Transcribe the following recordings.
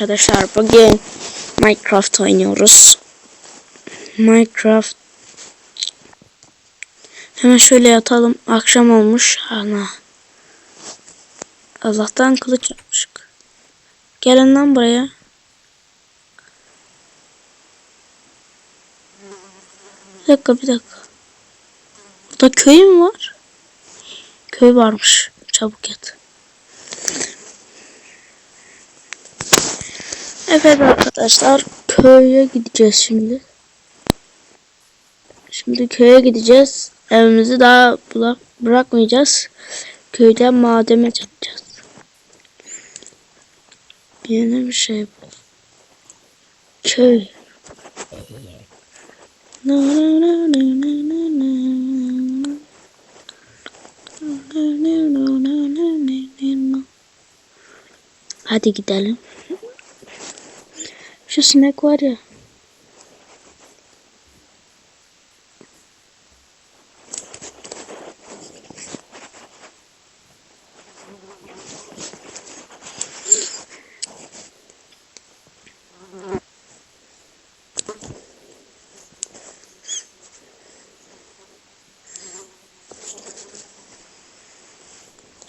arkadaşlar. Bugün Minecraft oynuyoruz. Minecraft. Hemen şöyle yatalım. Akşam olmuş. Ana. Allah'tan kılıç yapmışık. Gelin lan buraya. Bir dakika bir dakika. Burada köy mü var? Köy varmış. Çabuk yat. Evet arkadaşlar köye gideceğiz şimdi. Şimdi köye gideceğiz. Evimizi daha bırak bırakmayacağız. Köyde mademe yapacağız. Yeni bir şey bu. Köy. Hadi gidelim. Şu sinek var ya.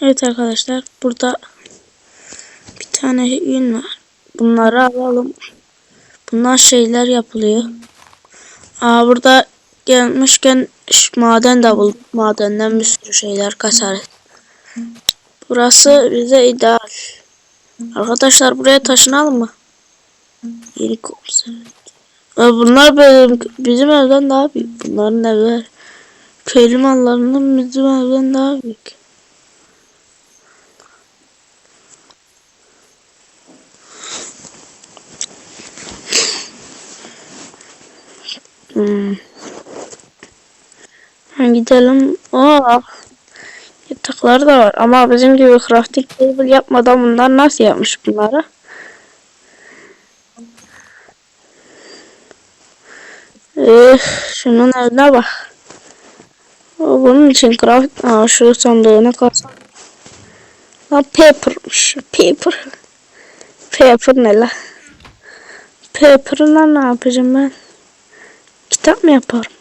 Evet arkadaşlar burada bir tane yün var. Bunları alalım. Bunlar şeyler yapılıyor. Aa burada gelmişken maden de bulduk. Madenden bir sürü şeyler kasarız. Burası bize ideal. Arkadaşlar buraya taşınalım mı? Yeni komiser. Bunlar benim, bizim evden daha büyük. Bunların evler. Köylü mallarının bizim evden daha büyük. Hmm. Ha, gidelim. Aa, yataklar da var. Ama bizim gibi crafting table yapmadan bunlar nasıl yapmış bunları? Eh, şunun eline bak. Bunun için craft... Aa, şu sandığına kalsın. Lan paper'mış. Paper. Paper ne la? Paper'la ne yapacağım ben? Kitap mı yaparım?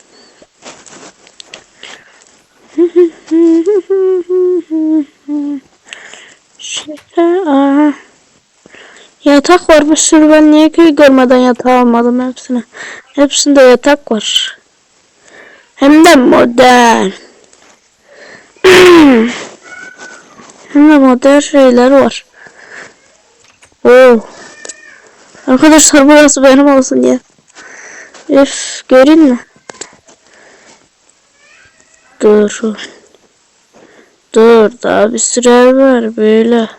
Şöyle. Yatak var bir sürü ben niye köy görmeden yatağı almadım hepsine. Hepsinde yatak var. Hem de modern. Hem de modern şeyler var. Oo. Arkadaşlar burası benim olsun ya. Üf görün mü? Dur. Dur daha bir süre var böyle.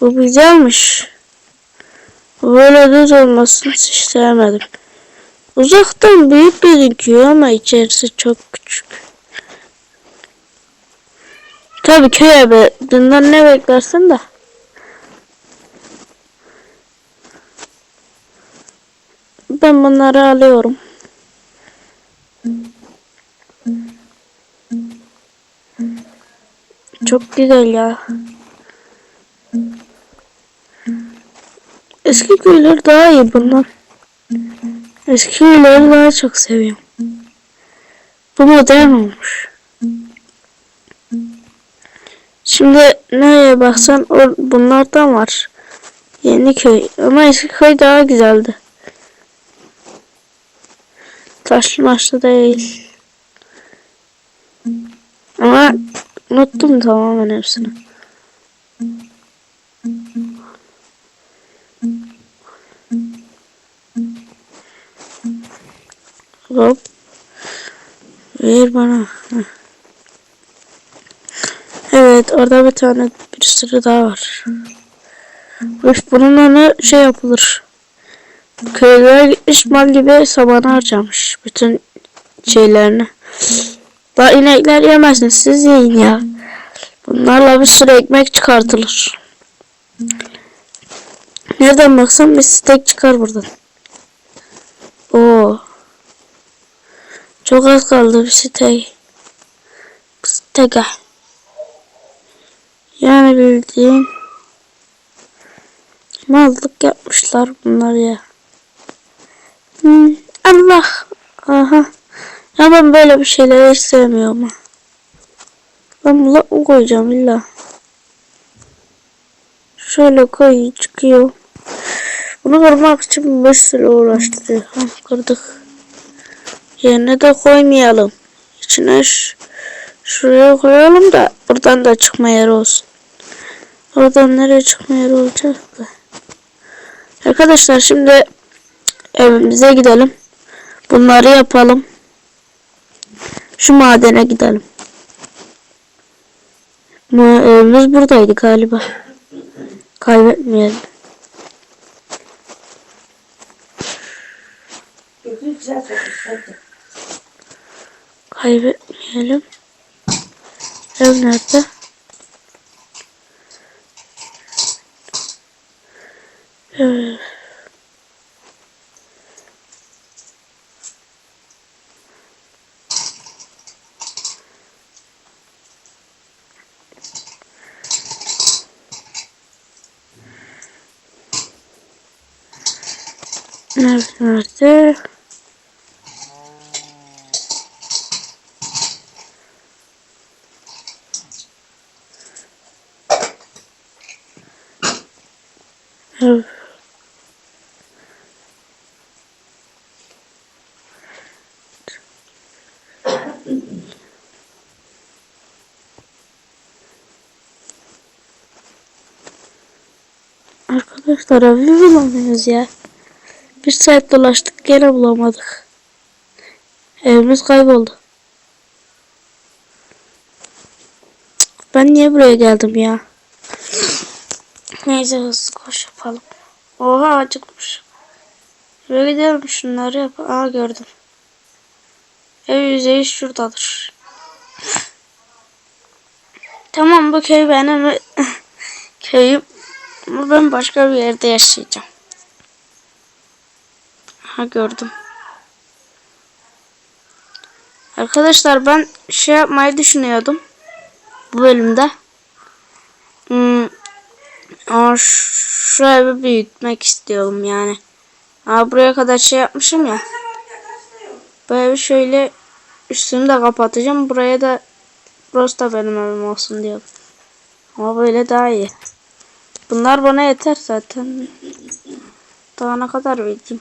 Bu güzelmiş. Böyle düz olmasını hiç sevmedim. Uzaktan büyük gözüküyor ama içerisi çok küçük. Tabii köy. Bundan ne beklersin de. Ben bunları alıyorum. Çok güzel ya. Eski köyler daha iyi bundan. Eski köyleri daha çok seviyorum. Bu modern olmuş. Şimdi nereye baksan bunlardan var. Yeni köy. Ama eski köy daha güzeldi. Taşlı maçlı değil. Ama unuttum tamamen hepsini. Hop. Ver bana. Evet orada bir tane bir sürü daha var. Üf, bununla ne şey yapılır. Köylere gitmiş mal gibi sabanı harcamış. Bütün şeylerini. Daha inekler yemezsin siz yiyin ya. Bunlarla bir sürü ekmek çıkartılır. Nereden baksan bir steak çıkar buradan. Oo. Çok az kaldı bir steak. Steak. Yani bildiğin Mallık yapmışlar bunlar ya. Hmm, Allah. Aha. Ya ben böyle bir şeyleri hiç sevmiyorum. Ben bunu koyacağım illa. Şöyle koy çıkıyor. Bunu kırmak için bir sürü uğraştırıyor. Ha, kırdık. Yerine de koymayalım. İçine şuraya koyalım da buradan da çıkma yeri olsun. Oradan nereye çıkma yeri olacak da. Arkadaşlar şimdi evimize gidelim. Bunları yapalım. Şu madene gidelim. Ma evimiz buradaydı galiba. Kaybetmeyelim. Kaybetmeyelim. Ev nerede? Evet. Nerede? Nerede? Evet. Arkadaşlar evi bulamıyoruz ya. Bir saat dolaştık gene bulamadık. Evimiz kayboldu. Ben niye buraya geldim ya? Neyse hızlı koş yapalım. Oha acıkmış. Şuraya gidelim şunları yap. Aa gördüm. Ev yüzeyi şuradadır. Tamam bu köy benim köyüm. Ama ben başka bir yerde yaşayacağım. Ha gördüm. Arkadaşlar ben şey yapmayı düşünüyordum. Bu bölümde. Hmm, ama şu, şu evi büyütmek istiyorum yani. Aa, buraya kadar şey yapmışım ya. Bu evi şöyle üstünü de kapatacağım. Buraya da burası da benim evim olsun diyorum. Ama böyle daha iyi. Bunlar bana yeter zaten. Daha ne kadar vereyim.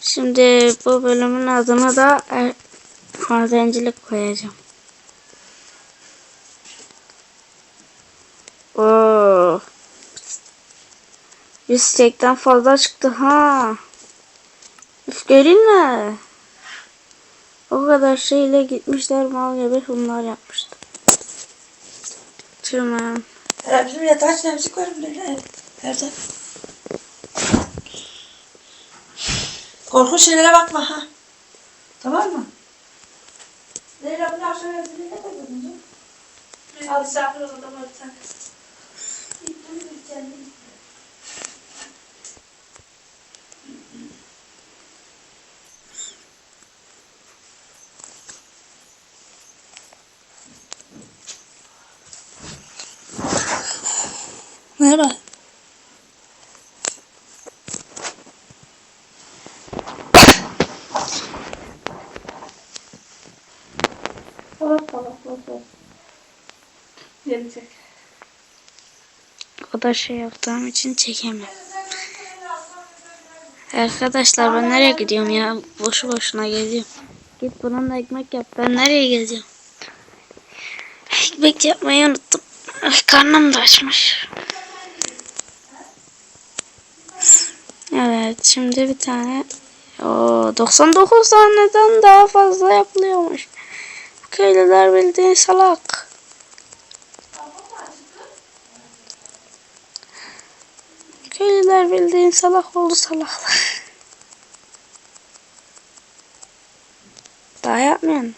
Şimdi bu bölümün adına da e, madencilik koyacağım. Oo. 180 fazla çıktı ha. Üf görünme. O kadar şeyle gitmişler mal gibi bunlar yapmıştı. Tamam. Ee, Bizim yatağa çilemcik var mı? Nerede? Korkunç şeylere bakma ha. Tamam mı? Leyla bunu akşam evde ne koydun? Al misafir odada var bir tane. Merhaba. Salak salak salak. Gelecek. O da şey yaptığım için çekemem. Arkadaşlar ben nereye gidiyorum ya? Boşu boşuna geziyorum. Git bununla ekmek yap. Ben nereye geziyorum? Ekmek yapmayı unuttum. Ay, karnım da açmış. Evet şimdi bir tane o 99 taneden daha fazla yapılıyormuş. Köylüler bildiğin salak. Köylüler bildiğin salak oldu salaklar. Daha yapmayan.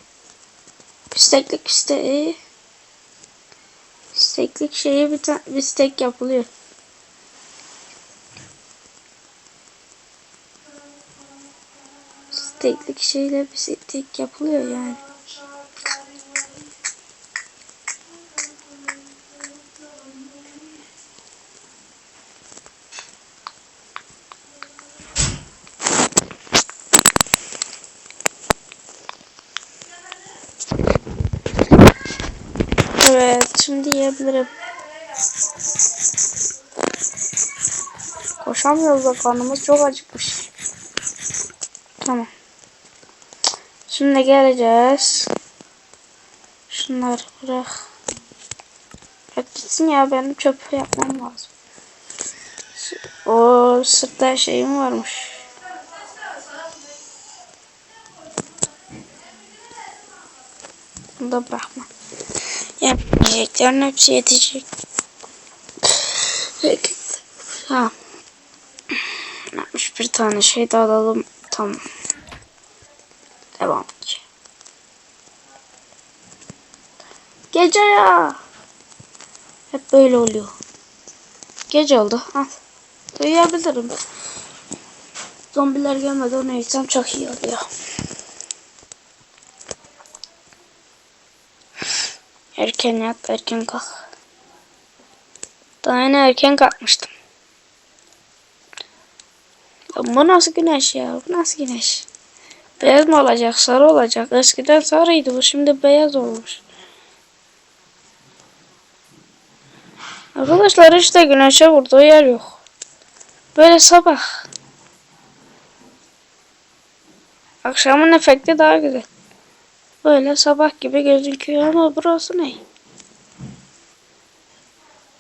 Pisteklik isteği. Pisteklik şeyi bir tane bistek yapılıyor. teklik şeyle bizi şey, tek yapılıyor yani. Evet, şimdi yiyebilirim. Koşamıyoruz da karnımız çok acıkmış. Şimdi geleceğiz. Şunları bırak. Bırak gitsin ya benim çöp yapmam lazım. O sırtta şeyim varmış. Bunu da bırakma. Yemeyeceklerin hepsi yetecek. Peki. Yapmış bir tane şey daha alalım. Tamam. Devam ki. Gece ya. Hep böyle oluyor. Gece oldu. Al. Uyuyabilirim. Zombiler gelmeden onu yıksam çok iyi oluyor. Erken yat, erken kalk. Daha yeni erken kalkmıştım. Ya bu nasıl güneş ya? Bu nasıl güneş? Beyaz mı olacak, sarı olacak? Eskiden sarıydı bu, şimdi beyaz olmuş. Arkadaşlar işte güneşe vurduğu yer yok. Böyle sabah. Akşamın efekti daha güzel. Böyle sabah gibi gözüküyor ama burası ne?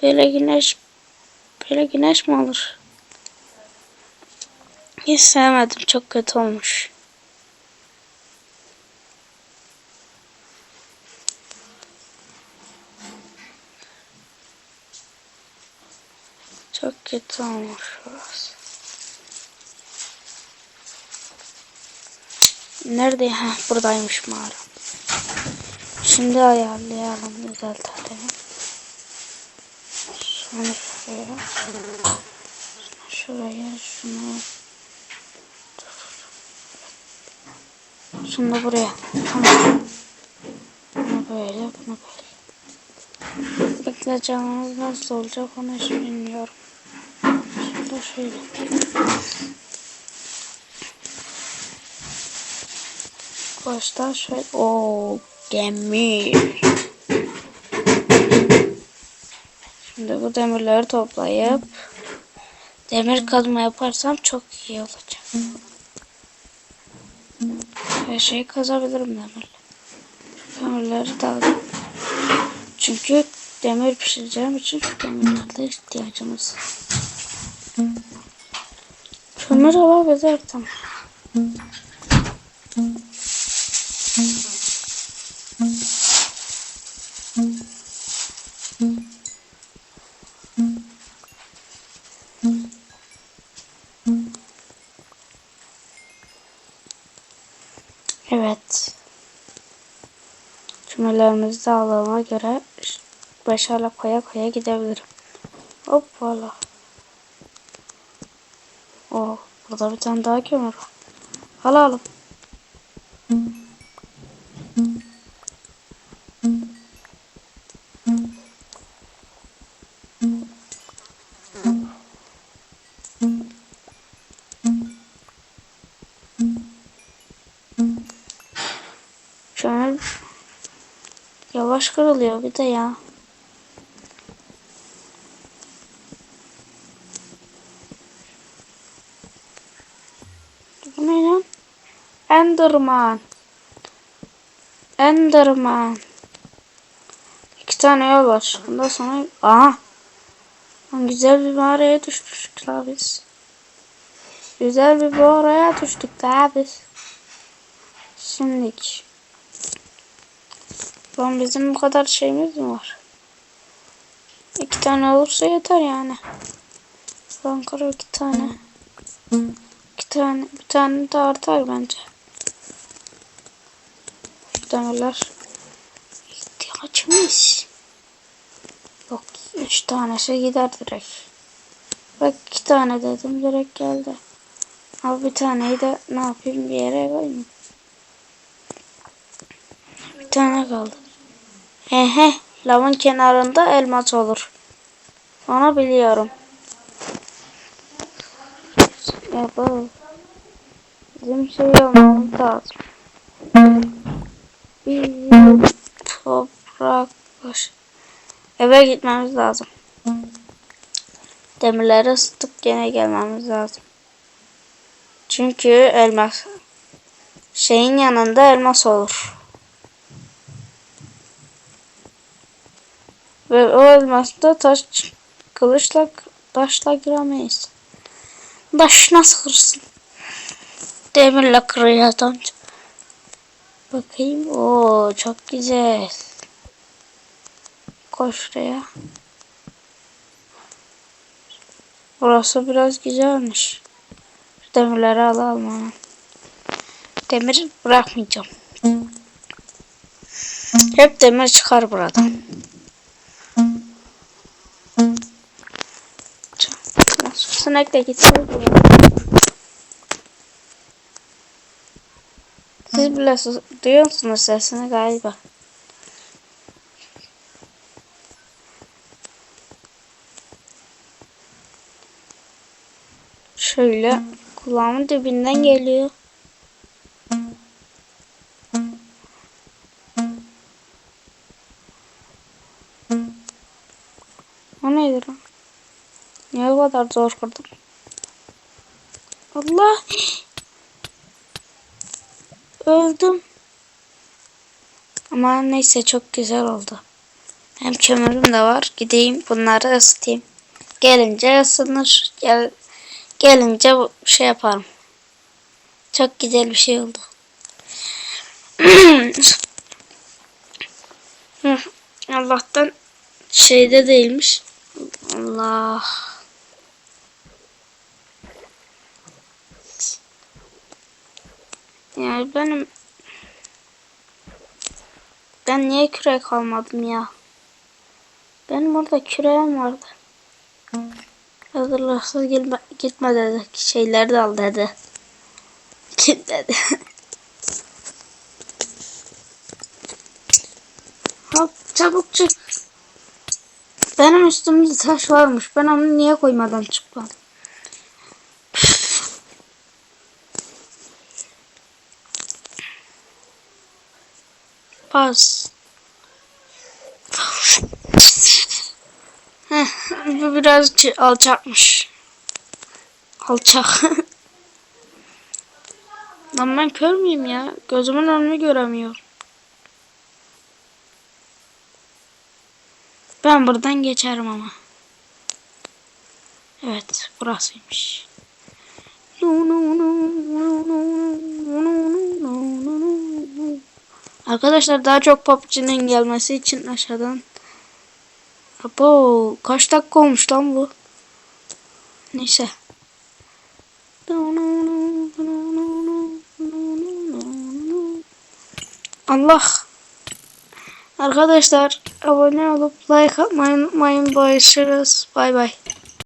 Böyle güneş böyle güneş mi olur? Hiç sevmedim. Çok kötü olmuş. Çok kötü olmuş burası. Nerede? Ha, buradaymış mağara. Şimdi ayarlayalım, düzeltelim. Şunu şuraya. Şuraya, şunu. Şunu da buraya. Tamam. Bunu böyle, bunu böyle. Bekle nasıl olacak onu hiç bilmiyorum. Şunu şöyle. Başta şöyle. Oo, demir. Şimdi bu demirleri toplayıp demir kazma yaparsam çok iyi olacak. Her şeyi kazabilirim demirle. Demirleri de alayım. Çünkü demir pişireceğim için şu demirlere ihtiyacımız. Kömür alabilir tamam. Evet. Cümlelerimizi de aldığıma göre başarıla koya koya gidebilirim. Hoppala. Oh, burada bir tane daha kömür var. Alalım. Kömür yavaş kırılıyor bir de ya. Bu ne lan? Enderman. Enderman. İki tane yol var. Bundan sonra... Aha. Lan Güzel bir mağaraya düştük la biz. Güzel bir mağaraya düştük daha biz. Şimdilik. Lan bizim bu kadar şeyimiz mi var? İki tane olursa yeter yani. Ankara iki tane. İki tane, bir tane de artar bence. Şu demirler ihtiyacımız. Yok, üç tanesi gider direkt. Bak iki tane dedim direkt geldi. Ama bir taneyi de ne yapayım bir yere koyayım. Bir tane kaldı. Hehe, lavın kenarında elmas olur. Onu biliyorum. Yapalım. Bizim şey olmamız lazım. Bir toprak baş. Eve gitmemiz lazım. Demirleri ısıtıp gene gelmemiz lazım. Çünkü elmas şeyin yanında elmas olur. Ve o elmasda taş kılıçla taşla giremeyiz. Taş nasıl kırsın? Demirle kırıyor adam. Bakayım. Oo çok güzel. Koş şuraya. Burası biraz güzelmiş. Şu demirleri alalım hemen. Demir bırakmayacağım. Hep demir çıkar buradan. Sinek de gitsin. Siz bile duyuyor musunuz sesini galiba? Şöyle kulağımın dibinden geliyor. O neydi lan? Niye o kadar zor kırdım? Allah! Öldüm. Ama neyse çok güzel oldu. Hem kömürüm de var. Gideyim bunları ısıtayım. Gelince ısınır. Gel, gelince şey yaparım. Çok güzel bir şey oldu. Allah'tan şeyde değilmiş. Allah. Yani benim ben niye kürek almadım ya? Benim orada küreğim vardı. Hazırlarsız gitme, gitme dedi. Şeyleri de al dedi. Kim dedi? Hop çabuk çık. Benim üstümde taş varmış. Ben onu niye koymadan çıkmadım? Heh, bu biraz alçakmış. Alçak. Lan ben kör müyüm ya? Gözümün önünü göremiyorum. Ben buradan geçerim ama. Evet, burasıymış. Arkadaşlar daha çok PUBG'nin gelmesi için aşağıdan Abo kaç dakika olmuş lan bu? Neyse. Allah. Arkadaşlar abone olup like atmayı unutmayın. Görüşürüz. Bay bay.